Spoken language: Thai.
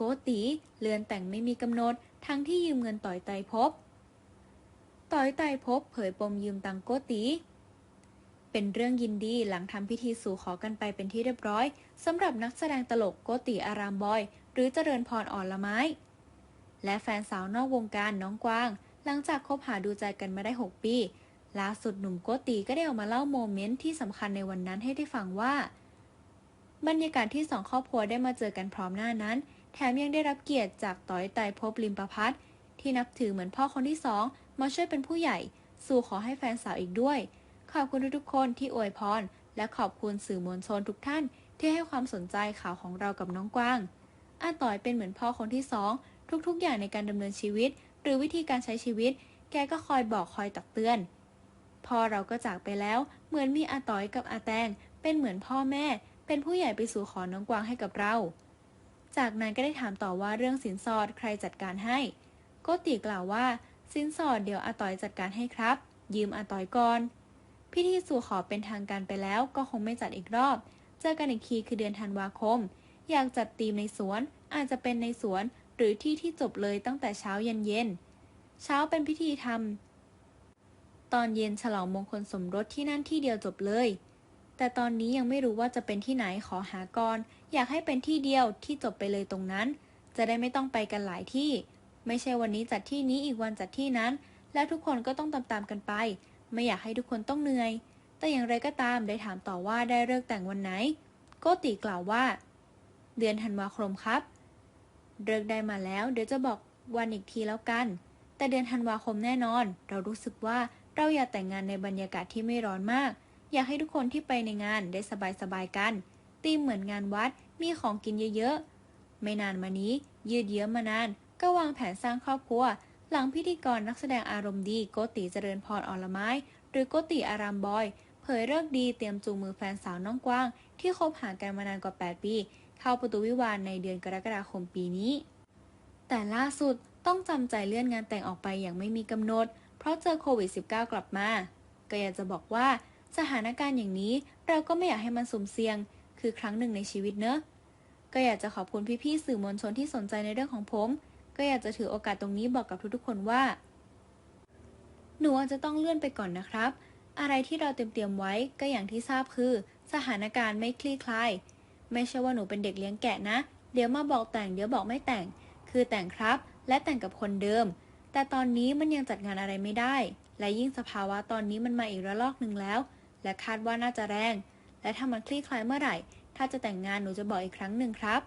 โกตีเลื่อนแต่งไม่มีกำหนด ทั้งที่ยืมเงินต่อยไตรภพต่อยไตรภพเผยปมยืมตังโกตีเป็นเรื่องยินดีหลังทำพิธีสู่ขอกันไปเป็นที่เรียบร้อยสำหรับนักแสดงตลกโกติอารามบอย หรือเจริญพรอ่อนละไม้ และแฟนสาวนอกวงการน้องกวาง หลังจากคบหาดูใจกันมาได้ 6 ปีล่าสุดหนุ่มโกติก็ได้ออกมาเล่าโมเมนต์ที่สำคัญในวันนั้นให้ได้ฟังว่า บรรยากาศที่สองครอบครัวได้มาเจอกันพร้อมหน้านั้น แถมยังได้รับเกียรติจากต้อยไตรภพลิมประพัฒน์ที่นับถือเหมือนพ่อคนที่สองมาช่วยเป็นผู้ใหญ่ สู่ขอให้แฟนสาวอีกด้วย ขอบคุณทุกๆคนที่อวยพร และขอบคุณสื่อมวลชนทุกท่าน ที่ให้ความสนใจข่าวของเรากับน้องกวางอาต่อยเป็นเหมือนพ่อคนที่สองทุกๆ อย่างในการดำเนินชีวิต หรือวิธีการใช้ชีวิต แกก็คอยบอกคอยตักเตือนพ่อเราก็จากไปแล้ว เหมือนมีอาต่อยกับอาแตง เป็นเหมือนพ่อแม่ เป็นผู้ใหญ่ไปสู่ขอน้องกวางให้กับเรา จากนั้นก็ได้ถามต่อว่าเรื่องสินสอดใครจัดการให้ โกติกล่าวว่า สินสอดเดี๋ยวอาตอยจัดการให้ครับ ยืมอาตอยก่อน พิธีสู่ขอเป็นทางการไปแล้วก็คงไม่จัดอีกรอบ เจอกันอีกทีคือเดือนธันวาคม อยากจัดธีมในสวน อาจจะเป็นในสวน หรือที่ที่จบเลยตั้งแต่เช้าเย็นเย็น เช้าเป็นพิธีทำตอนเย็นฉลองมงคลสมรสที่นั่นที่เดียวจบเลย แต่ตอนนี้ยังไม่รู้ว่าจะเป็นที่ไหนขอหาก่อน อยากให้เป็นที่เดียวที่จบไปเลยตรงนั้น จะได้ไม่ต้องไปกันหลายที่ ไม่ใช่วันนี้จัดที่นี้อีกวันจัดที่นั้น และทุกคนก็ต้องตามๆกันไป ไม่อยากให้ทุกคนต้องเหนื่อย แต่อย่างไรก็ตามได้ถามต่อว่าได้เลิกแต่งวันไหน โกติกล่าวว่า เดือนธันวาคมครับเลิกได้มาแล้ว เดี๋ยวจะบอกวันอีกทีแล้วกัน แต่เดือนธันวาคมแน่นอน เรารู้สึกว่าเราอยากแต่งงานในบรรยากาศที่ไม่ร้อนมาก อยากให้ทุกคนที่ไปในงานได้สบายๆกันตีมเหมือนงานวัดมีของกินเยอะๆ ไม่นานมานี้ ยืดเยื้อมานาน ก็วางแผนสร้างครอบครัว หลังพิธีกรนักแสดงอารมณ์ดีโกติเจริญพรอรไม้ หรือโกติอารามบอย เผยเลิกดีเตรียมจูงมือแฟนสาวน้องกว้าง ที่คบหากันมานานกว่า 8 ปี เข้าประตูวิวาห์ในเดือนกรกฎาคมปีนี้ แต่ล่าสุดต้องจำใจเลื่อนงานแต่งออกไปอย่างไม่มีกำหนด เพราะเจอโควิด -19 กลับมา ก็อยากจะบอกว่า สถานการณ์อย่างนี้เราก็ไม่อยากให้มันสุ่มเสี่ยง คือครั้งหนึ่งในชีวิตเนอะก็อยากจะขอบคุณพี่ๆสื่อมวลชนที่สนใจในเรื่องของผม ก็อยากจะถือโอกาสตรงนี้บอกกับทุกๆคนว่า หนูอาจจะต้องเลื่อนไปก่อนนะครับ อะไรที่เราเตรียมๆไว้ก็อย่างที่ทราบคือ สถานการณ์ไม่คลี่คลาย ไม่ใช่ว่าหนูเป็นเด็กเลี้ยงแกะนะ เดี๋ยวมาบอกแต่งเดี๋ยวบอกไม่แต่ง คือแต่งครับ และแต่งกับคนเดิม แต่ตอนนี้มันยังจัดงานอะไรไม่ได้ และยิ่งสภาวะตอนนี้มันมาอีกระลอกหนึ่งแล้ว และคาดว่าน่าจะแรง และถ้ามันคลี่คลายเมื่อไหร่ ถ้าจะแต่งงานหนูจะบอกอีกครั้งหนึ่งครับ